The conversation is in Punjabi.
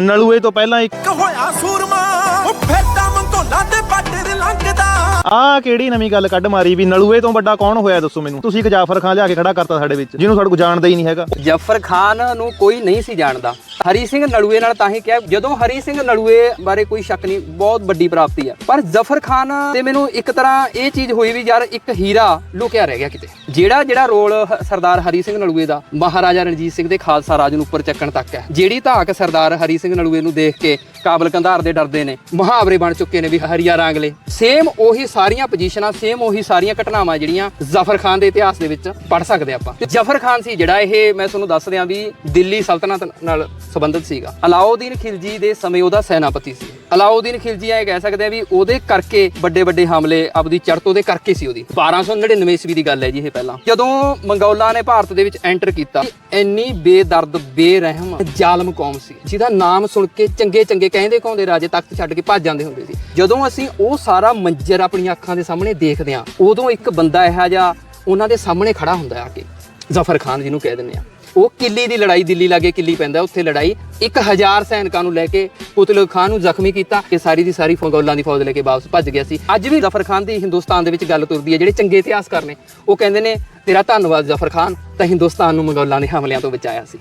ਨਲੂਏ ਤੋਂ ਪਹਿਲਾਂ ਇੱਕ ਹੋਇਆ ਸੂਰਮਾ ਉਹ ਫੇਟਾ ਮੰਗੋਲਾ ਤੇ ਬਾਰਡਰ ਲੰਘਦਾ। ਆਹ ਕਿਹੜੀ ਨਵੀਂ ਗੱਲ ਕੱਢ ਮਾਰੀ ਵੀ ਨਲੂਏ ਤੋਂ ਵੱਡਾ ਕੌਣ ਹੋਇਆ ਦੱਸੋ ਮੈਨੂੰ। ਤੁਸੀਂ ਇੱਕ ਜਾਫਰ ਖਾਨ ਲਿਆ ਕੇ ਖੜਾ ਕਰਤਾ ਸਾਡੇ ਵਿੱਚ ਜਿਹਨੂੰ ਸਾਡੇ ਕੋਲ ਜਾਣਦਾ ਹੀ ਨਹੀਂ ਹੈਗਾ। ਜਫਰ ਖਾਨ ਨੂੰ ਕੋਈ ਨਹੀਂ ਸੀ ਜਾਣਦਾ। ਹਰੀ ਸਿੰਘ ਨਲੂਏ ਨਾਲ ਤਾਂ ਹੀ ਕਿਹਾ, ਜਦੋਂ ਹਰੀ ਸਿੰਘ ਨਲੂਏ ਬਾਰੇ ਕੋਈ ਸ਼ੱਕ ਨਹੀਂ, ਬਹੁਤ ਵੱਡੀ ਪ੍ਰਾਪਤੀ ਹੈ ਪਰ ਜ਼ਫਰ ਖਾਨ ਤੇ ਮੈਨੂੰ ਇੱਕ ਤਰ੍ਹਾਂ ਇਹ ਚੀਜ਼ ਹੋਈ ਵੀ ਯਾਰ, ਇੱਕ ਹੀਰਾ ਲੁਕਿਆ ਰਹਿ ਗਿਆ ਕਿਤੇ। ਜਿਹੜਾ ਜਿਹੜਾ ਰੋਲ ਸਰਦਾਰ ਹਰੀ ਸਿੰਘ ਨਲੂਏ ਦਾ, ਮਹਾਰਾਜਾ ਰਣਜੀਤ ਸਿੰਘ ਦੇ ਖਾਲਸਾ ਰਾਜ ਨੂੰ ਉੱਪਰ ਚੱਕਣ ਤੱਕ ਹੈ। ਜਿਹੜੀ ਧਾਕ ਸਰਦਾਰ ਹਰੀ ਸਿੰਘ ਨਲੂਏ ਨੂੰ ਦੇਖ ਕੇ ਕਾਬਲ ਕੰਧਾਰ ਦੇ ਡਰਦੇ ਨੇ, ਮੁਹਾਵਰੇ ਬਣ ਚੁੱਕੇ ਨੇ ਵੀ ਹਰੀਆ ਰਾਂਗਲੇ ਸੇਮ ਉਹੀ ਸਾਰੀਆਂ ਪੋਜੀਸ਼ਨਾਂ ਸੇਮ ਉਹੀ ਸਾਰੀਆਂ ਘਟਨਾਵਾਂ ਜਿਹੜੀਆਂ ਜ਼ਫਰ ਖਾਨ ਦੇ ਇਤਿਹਾਸ ਦੇ ਵਿੱਚ ਪੜ ਸਕਦੇ ਆਪਾਂ। ਤੇ ਜ਼ਫਰ ਖਾਨ ਸੀ ਜਿਹੜਾ ਇਹ ਮੈਂ ਤੁਹਾਨੂੰ ਦੱਸ ਦਿਆਂ ਵੀ ਦਿੱਲੀ ਸਲਤਨਤ ਨਾਲ ਸੰਬੰਧਿਤ ਸੀਗਾ। ਅਲਾਉਦੀਨ ਖਿਲਜੀ ਦੇ ਸਮੇਂ ਉਹਦਾ ਸੈਨਾਪਤੀ ਸੀ। ਅਲਾਉਦੀਨ ਖਿਲਜੀ ਇਹ ਕਹਿ ਸਕਦੇ ਆ ਵੀ ਉਹਦੇ ਕਰਕੇ ਵੱਡੇ ਵੱਡੇ ਹਮਲੇ ਆਪਦੀ ਚੜਤ ਉਹਦੇ ਕਰਕੇ ਸੀ ਉਹਦੀ। 1299 ਈਸਵੀ ਦੀ ਗੱਲ ਹੈ ਜੀ ਇਹ ਪਹਿਲਾਂ। ਜਦੋਂ ਮੰਗੋਲਾ ਨੇ ਭਾਰਤ ਦੇ ਵਿੱਚ ਐਂਟਰ ਕੀਤਾ, ਇੰਨੀ ਬੇਦਰਦ, ਬੇਰਹਿਮ, ਜ਼ਾਲਮ ਕੌਮ ਸੀ, ਜਿਹਦਾ ਨਾਮ ਸੁਣ ਕੇ ਚੰਗੇ ਚੰਗੇ ਕਹਿੰਦੇ ਕਹਾਉਂਦੇ ਰਾਜੇ ਤਖਤ ਛੱਡ ਕੇ ਭੱਜ ਜਾਂਦੇ ਹੁੰਦੇ ਸੀ। ਜਦੋਂ ਅਸੀਂ ਉਹ ਸਾਰਾ ਮੰਜ਼ਰ ਆਪਣੀਆਂ ਅੱਖਾਂ ਦੇ ਸਾਹਮਣੇ ਦੇਖਦੇ ਹਾਂ, ਉਦੋਂ ਇੱਕ ਬੰਦਾ ਇਹੋ ਜਿਹਾ ਉਹਨਾਂ ਦੇ ਸਾਹਮਣੇ ਖੜਾ ਹੁੰਦਾ ਆ ਕੇ, ਜ਼ਫਰ ਖਾਨ ਜਿਹਨੂੰ ਕਹਿ ਦਿੰਦੇ ਆ ਉਹ ਕਿੱਲੀ ਦੀ ਲੜਾਈ ਦਿੱਲੀ ਲਾਗੇ ਕਿੱਲੀ ਪੈਂਦਾ, ਉੱਥੇ ਲੜਾਈ। 1000 ਸੈਨਿਕਾਂ ਨੂੰ ਲੈ ਕੇ ਕੁਤਲਬ ਖਾਨ ਨੂੰ ਜ਼ਖਮੀ ਕੀਤਾ ਕਿ ਸਾਰੀ ਦੀ ਸਾਰੀ ਫੌਗੋਲਾਂ ਦੀ ਫੌਜ ਲੈ ਕੇ ਵਾਪਸ ਭੱਜ ਗਿਆ ਸੀ। ਅੱਜ ਵੀ ਜ਼ਫਰ ਖਾਨ ਦੀ ਹਿੰਦੁਸਤਾਨ ਦੇ ਵਿੱਚ ਗੱਲ ਤੁਰਦੀ ਹੈ, ਜਿਹੜੇ ਚੰਗੇ ਇਤਿਹਾਸਕਾਰ ਨੇ। ਉਹ ਕਹਿੰਦੇ ਨੇ, ਤੇਰਾ ਧੰਨਵਾਦ ਜ਼ਫਰ ਖਾਨ, ਤਾਂ ਹਿੰਦੁਸਤਾਨ ਨੂੰ ਮੰਗੋਲਾਂ ਦੇ ਹਮਲਿਆਂ ਤੋਂ ਬਚਾਇਆ ਸੀ।